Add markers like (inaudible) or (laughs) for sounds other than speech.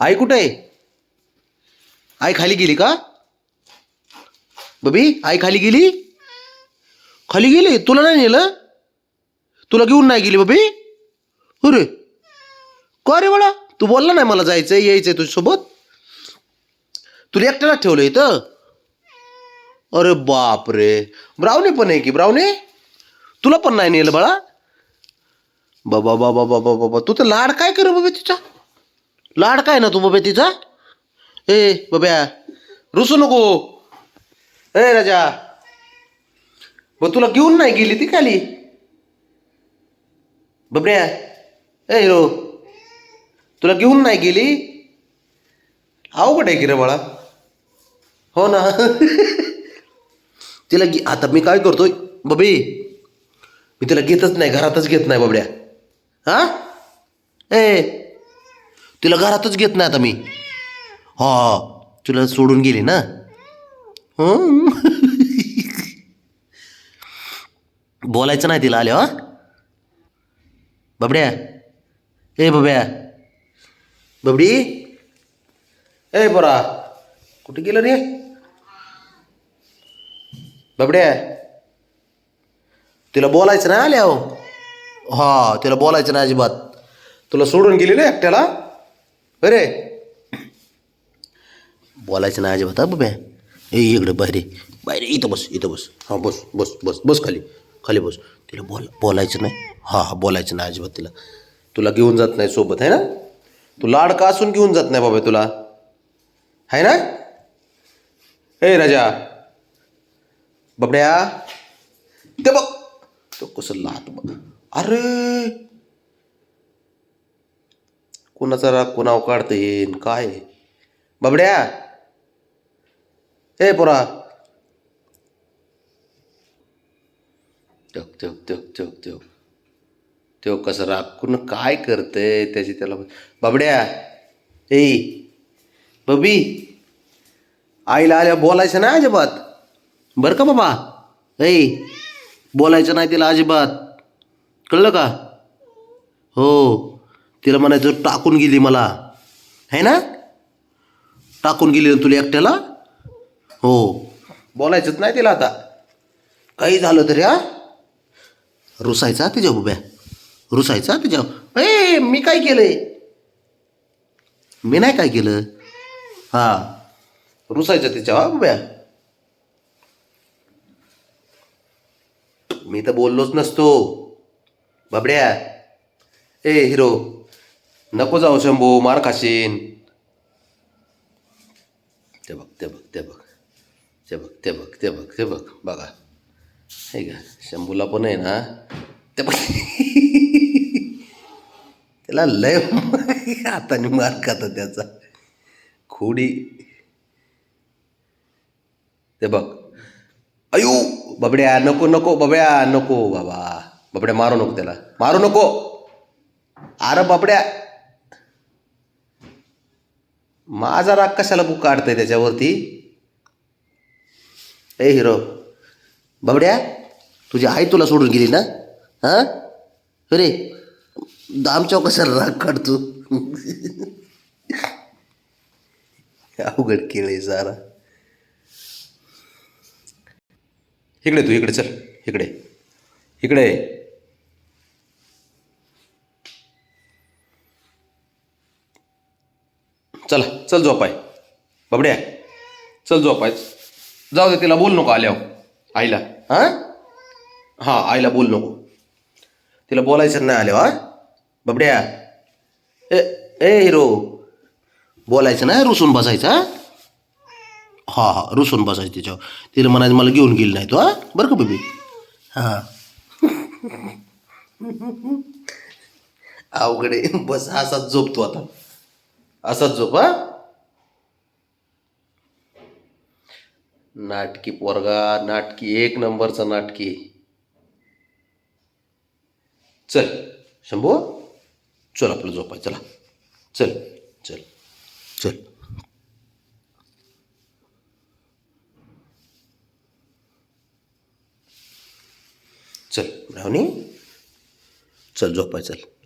आई कुठे आहे? आई खाली गेली का? बबी आई खाली गेली? खाली गेली? तुला नाही नेलं? तुला घेऊन नाही गेली बबी? अरे. का रे बाळा? तू बोलला नाही मला जायचं आहे यायचं आहे तुझ्यासोबत? तुला एकट्याला ठेवलं इथं? अरे बाप रे ब्राऊनी पण आहे की ब्रावणे? तुला पण नाही नेलं बाळा? बाबा बाबा बाबा बाबा तू तर लाड काय कर बाबा तिच्या लाड काय ना तू बाबा तिचा? ए बाब्या रुसू नको. ए राजा. मग तुला घेऊन नाही गेली ती खाली. बबड्या ए हिरो. तुला घेऊन नाही गेली? अवघड आहे की रे बाळा. हो ना. तिला आता मी काय करतोय? बबी मी तिला घेतच नाही घरातच घेत नाही बबड्या हा? ए तिला घरातच घेत नाही आता मी. हा तुला सोडून गेली ना. बोलायचं नाही तिला आले हा. बबड्या. ए बब्या बबडी. ए बरा कुठे गेलं रे? बबड्या. तिला बोलायचं नाही आल्या हो हा तिला बोलायचं नाही अजिबात. तुला सोडून गेली ना एकट्याला? अरे! बोलायचं नाही अजिबात हा ए इकडे बाहेर बाहेर इथं बस इथं बस. हां बस बस बस बस खाली. खाली बस. तिला बोल बोलायचं नाही. हां हां बोलायचं नाही अजिबात तिला. तुला घेऊन जात नाही सोबत आहे ना? तू लाडका असून घेऊन जात नाही बाबा तुला. आहे ना? ए राजा. बबड्या. ते बघ. तो कसं लात बघ. अरे! कुणाचा राग कोणावर काढता येईन? काय? बबड्या! ए पोरा! ठेव ठेव ठेव ठेव ठेव. तो कसं राखून काय करते त्याची त्याला बाबड्या! ए! बबी! आईला आल्या बोलायचं नाही अजिबात. बरं का बाबा? ए! बोलायचं नाही तिला अजिबात. कळलं का? हो. तिला म्हणायचं टाकून गेली मला. है ना? टाकून गेली ना तुला एकट्याला? हो. बोलायचंच नाही तिला आता. काही झालं तरी हा? रुसायचा तिच्या उभ्या. रुसायचा तिच्या ए मी काय केलंय? मी नाही काय केलं. हा. रुसायचं तिच्या उभ्या. मी तर बोललोच नसतो. बाबड्या. ए हिरो. नको जाऊ शंभू मार खाशीन. ते बघ ते बघ ते बघ. ते बघ ते बघ ते बघ ते बघ. बघा. हे का शंभूला पण आहे ना. ते बघ (laughs) त्याला लय (laughs) हाताने मार खाता त्याचा. खोडी. ते बघ. अयो बबड्या नको नको बबड्या नको बाबा. बबड्या मारू नको त्याला. मारू नको. अरे बबड्या. माझा राग कशाला बुक काढतंय त्याच्यावरती? ए हिरो बबड्या तुझी आई तुला सोडून गेली ना? हां? अरे दामच्या कशाला राग काढतो? अवघड केळय सारा. इकडे तू इकडे चल इकडे. इकडे. चला चल झोपाय. बबड्या चल झोपाय. जाऊ दे तिला बोल नको आल्यावर. आईला. हां? हां आईला बोल नको. तिला बोलायचं नाही आल्यावर हां? बबड्या. ए ए हिरो. बोलायचं नाही रुसून बसायचं हां? हा हा रुसून बसायचं तिच्यावर. तिला म्हणायचं मला घेऊन गेली नाही तो हा? बरं का बेबी? हां. (laughs) अवघडे बस असाच झोपतो आता. असाच झोप नाटकी पोरगा नाटकी एक नंबरचा नाटकी. चल शंभू चल आपलं झोपाय चला. चल चल चल. चल रावणी चल झोपाय चल.